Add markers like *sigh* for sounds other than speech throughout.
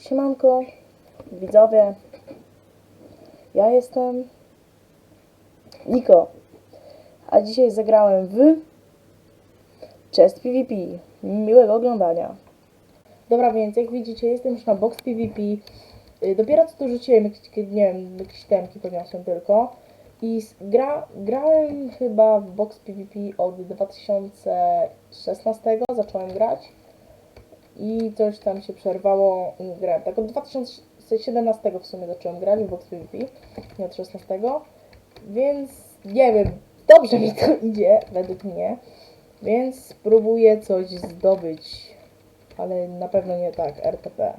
Siemanko, widzowie. Ja jestem Niko, a dzisiaj zagrałem w Chest PvP. Miłego oglądania. Dobra, więc jak widzicie, jestem już na box PvP. Y, Dopiero co tu rzuciłem jakieś, nie wiem, jakieś temki podniosłem tylko. I gra, grałem chyba w box PvP od 2016, zacząłem grać i coś tam się przerwało grałem. Tak od 2017 w sumie zacząłem grać w Box nie od 16, więc nie wiem, dobrze mi to *laughs* idzie, według mnie, więc spróbuję coś zdobyć, ale na pewno nie tak, RTP.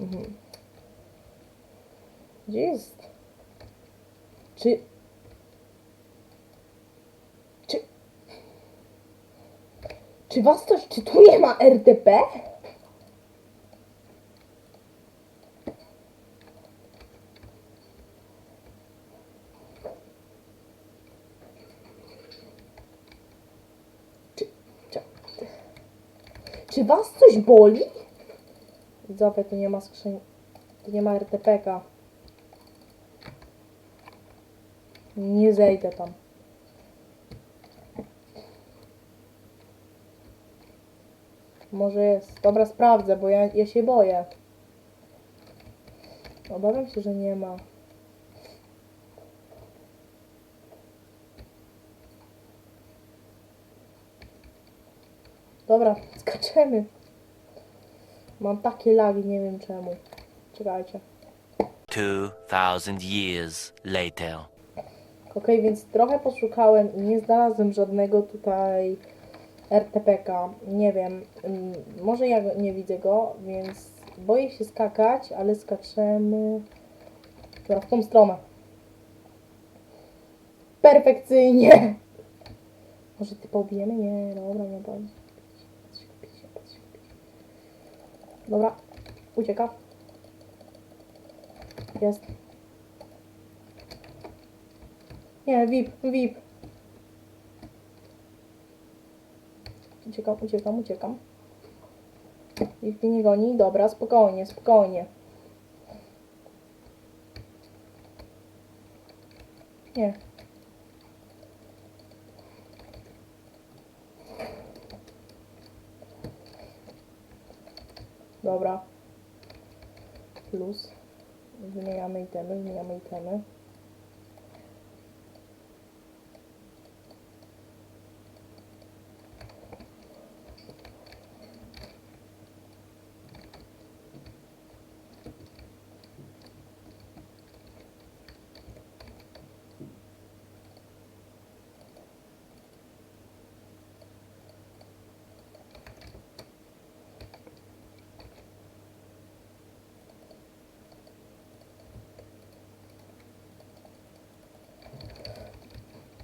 Mhm. Gdzie jest? Czy... Czy was coś, czy tu nie ma RTP? Czy, czy, czy was coś boli? Widzowie, tu nie ma skrzyni, tu nie ma RTPka. Nie zejdę tam. Może jest. Dobra, sprawdzę, bo ja, ja się boję. Obawiam się, że nie ma. Dobra, *laughs* skaczemy. Mam takie lagi, nie wiem czemu. Czekajcie. 2,000 years later. Okej, więc trochę poszukałem i nie znalazłem żadnego tutaj RTPK. Nie wiem, mm, może ja nie widzę go, więc boję się skakać, ale skaczemy w tą stronę. Perfekcyjnie! *laughs* Może ty pobijemy? Nie, dobra, nie bądź. Dobra, ucieka. Jest. Nie, VIP, VIP. Uciekam, uciekam, uciekam. Nikt nie goni. Dobra, spokojnie, spokojnie. Nie. Dobra. Plus. Wymieniamy itemy, wymieniamy itemy.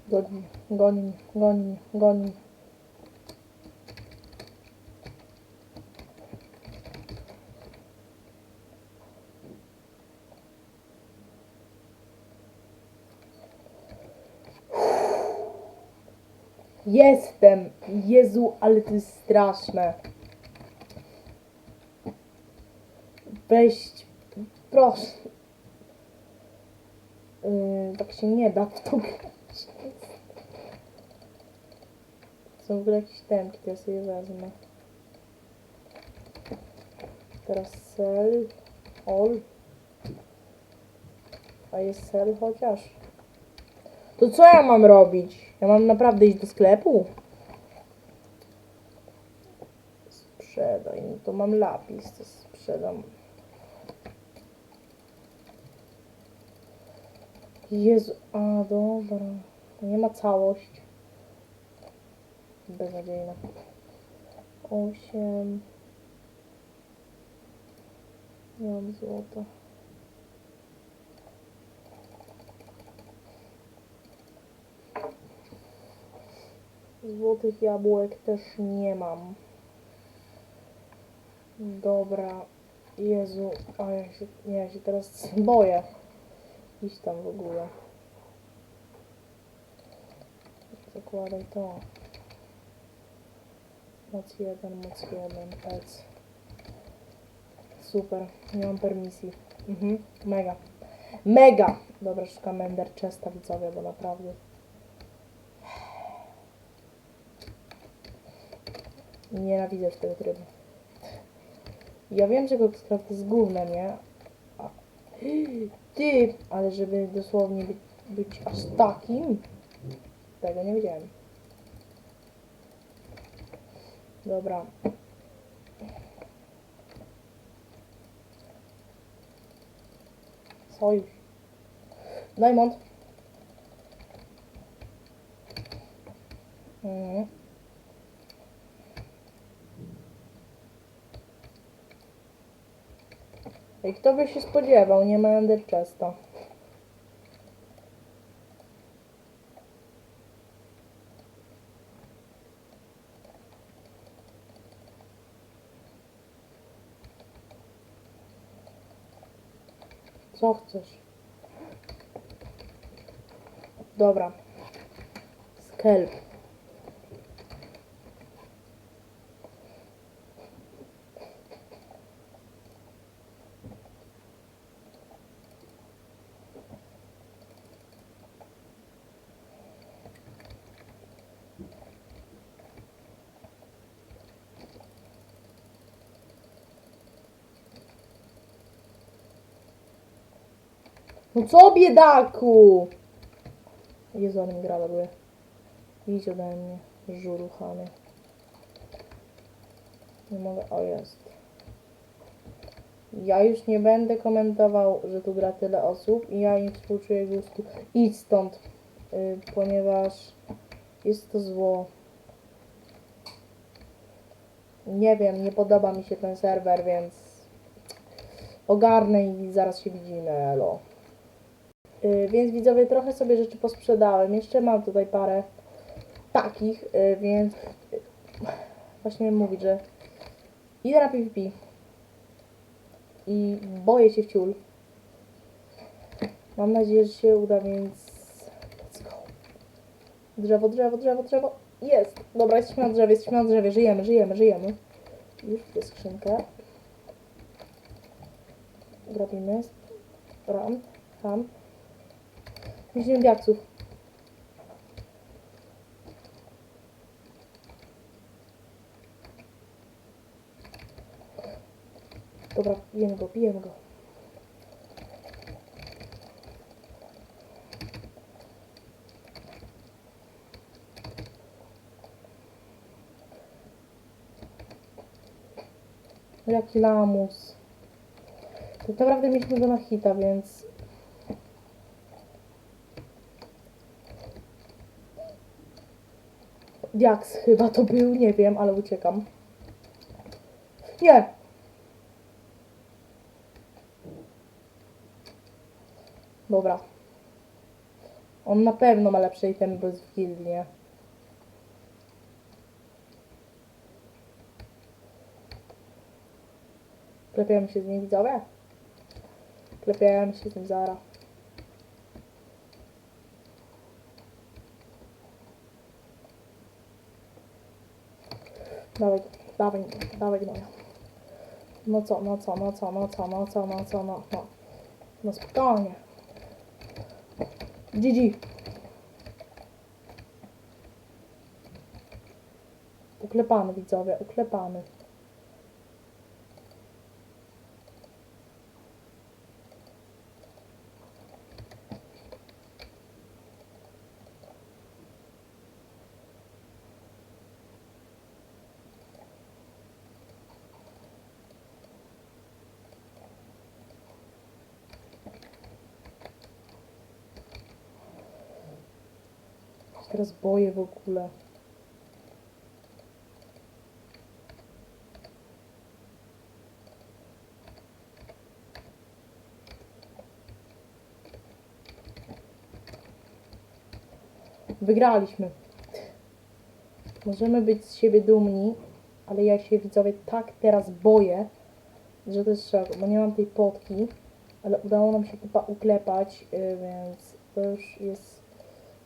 Goni mnie, goni mnie, goni mnie, goni mnie. Jestem! Jezu, ale to jest straszne. Weź, proszę. Yy, tak się nie da w to grać. Są w ogóle jakieś temki, to ja sobie wezmę. Teraz sell, all. A jest sell chociaż. To co ja mam robić? Ja mam naprawdę iść do sklepu? Sprzedaj, no to mam lapis, to sprzedam. Jezu, a dobra. Nie ma całość. Beznadziejna. Osiem. Nie mam złota. Złotych jabłek też nie mam. Dobra. Jezu, a ja się, ja się teraz *laughs* boję. Iść tam w ogóle. Zakładaj to. Moc jeden, moc jeden, pec. Super, nie mam permisji. Mhm, mega. Mega! Dobra, szukam Ender Chesta, widzowie, bo naprawdę... Nienawidzę tego trybu. Ja wiem, że Coxcraft jest gównem, nie? A... *gasps* Ty! Ale żeby dosłownie być, być aż takim... Tego nie wiedziałem. Dobra. Sojusz. Diamond. Mhm. I kto by się spodziewał, nie ma Ender Chesta. Co chcesz? Dobra. Skelp. No co biedaku? Jezu, ale mi gra laguje. Idź ode mnie, żuruchany. Nie mogę, o jest. Ja już nie będę komentował, że tu gra tyle osób i ja nie współczuję gustu. Idź stąd, y, ponieważ jest to zło. Nie wiem, nie podoba mi się ten serwer, więc ogarnę i zaraz się widzimy, elo. Y, Więc widzowie, trochę sobie rzeczy posprzedałem. Jeszcze mam tutaj parę takich, y, więc y, właśnie mówić, że idę na PvP i boję się w ciul. Mam nadzieję, że się uda, więc let's go. Drzewo, drzewo, drzewo, drzewo. Jest! Dobra, jesteśmy na drzewie, jesteśmy na drzewie, żyjemy, żyjemy, żyjemy. Już tę skrzynkę. Grabimy. Ram, ram. Widzimy biaksów. Dobra, pijemy go, pijemy go. Jaki lamus. Tak naprawdę mieliśmy go na hita, więc Diaks chyba to był, nie wiem, ale uciekam. Nie! Dobra. On na pewno ma lepsze itemy, bo jest w gildii, nie? Klepiamy się z nim widzowie? Klepiamy się z nim zara. Dawaj, dawaj, dawaj gnoja. No co, no co, no co, no co, no co, no co, no, no. No spokojnie. GG. Uklepany widzowie, uklepany. Teraz boję w ogóle. Wygraliśmy. Możemy być z siebie dumni, ale ja się widzowie tak teraz boję, że to jest szok, bo nie mam tej potki, ale udało nam się chyba uklepać, yy, więc to już jest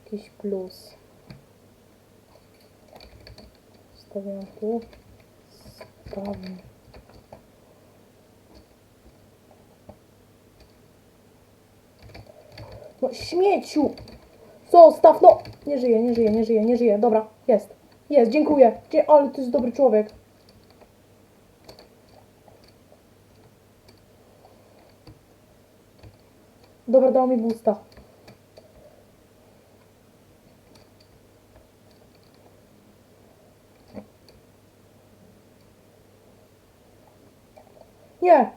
jakiś plus. stawiam tu. No śmieciu! Zostaw, no! Nie żyje, nie żyje, nie żyje, nie żyje. Dobra, jest. Jest, dziękuję. Dzie ale to jest dobry człowiek. Dobra, dał mi busta. Nie!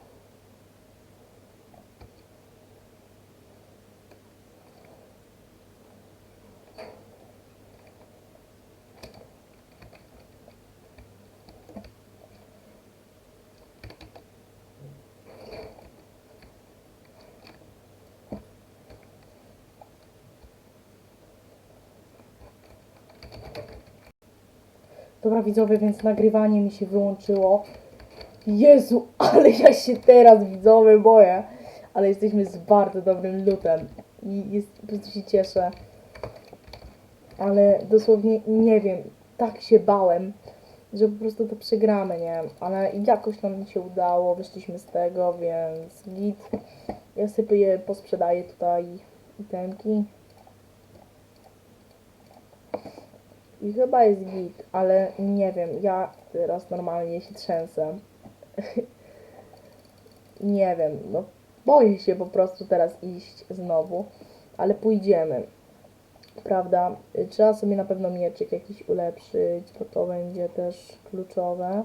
Dobra widzowie, więc nagrywanie mi się wyłączyło. Jezu, *laughs* ale ja się teraz widzowie boję. Ale jesteśmy z bardzo dobrym lutem. I jest, po prostu się cieszę. Ale dosłownie nie wiem, tak się bałem, że po prostu to przegramy, nie wiem. Ale jakoś nam się udało, wyszliśmy z tego, więc git. Ja sobie je posprzedaję tutaj itemki. I chyba jest git, ale nie wiem, ja teraz normalnie się trzęsę. *laughs* nie wiem, no boję się po prostu teraz iść znowu, ale pójdziemy. Prawda? Trzeba sobie na pewno mieczyk jakiś ulepszyć, bo to będzie też kluczowe.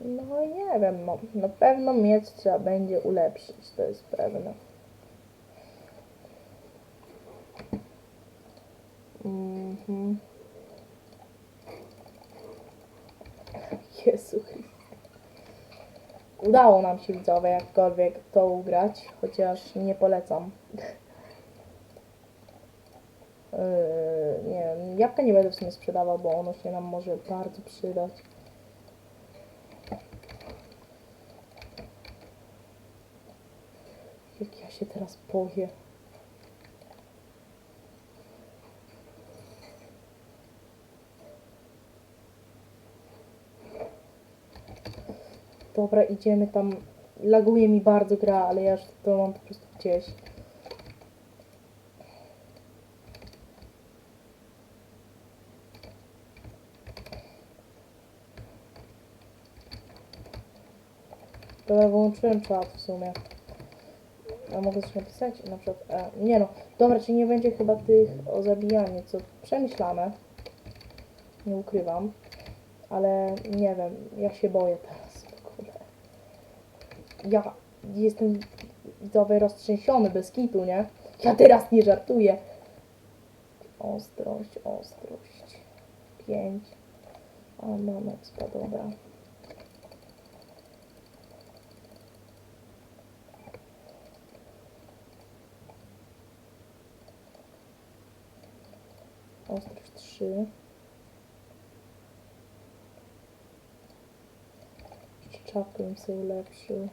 No nie wiem, no, na pewno miecz trzeba będzie ulepszyć, to jest pewne. Mhm. Udało nam się widzowie jakkolwiek to ugrać, chociaż nie polecam. *laughs* Yy, nie wiem, jabłka nie będę w sumie sprzedawał, bo ono się nam może bardzo przydać. Jak ja się teraz boję. Dobra, idziemy tam. Laguje mi bardzo gra, ale ja już to mam po prostu gdzieś. Dobra, wyłączyłem czat w sumie. A mogę coś napisać? Na przykład, e, nie no. Dobra, czyli nie będzie chyba tych o zabijanie, co przemyślane. Nie ukrywam. Ale nie wiem, ja się boję teraz. Ja jestem widzowie roztrzęsiony bez kitu, nie? Ja teraz nie żartuję. Ostrość, ostrość. Pięć. A mam expa, dobra. Ostrość trzy. Jeszcze czapkę sobie ulepszył.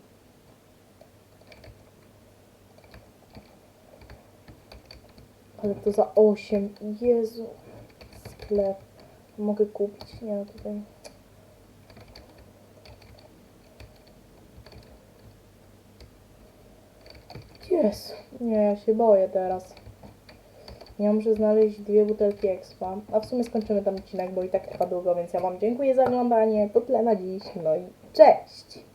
Ale to za 8. Jezu. Sklep. Mogę kupić? Nie, no tutaj. Jezu. Nie, ja się boję teraz. Ja muszę znaleźć dwie butelki expa. A w sumie skończymy ten odcinek, bo i tak trwa długo, więc ja Wam dziękuję za oglądanie. To tyle na dziś. No i cześć!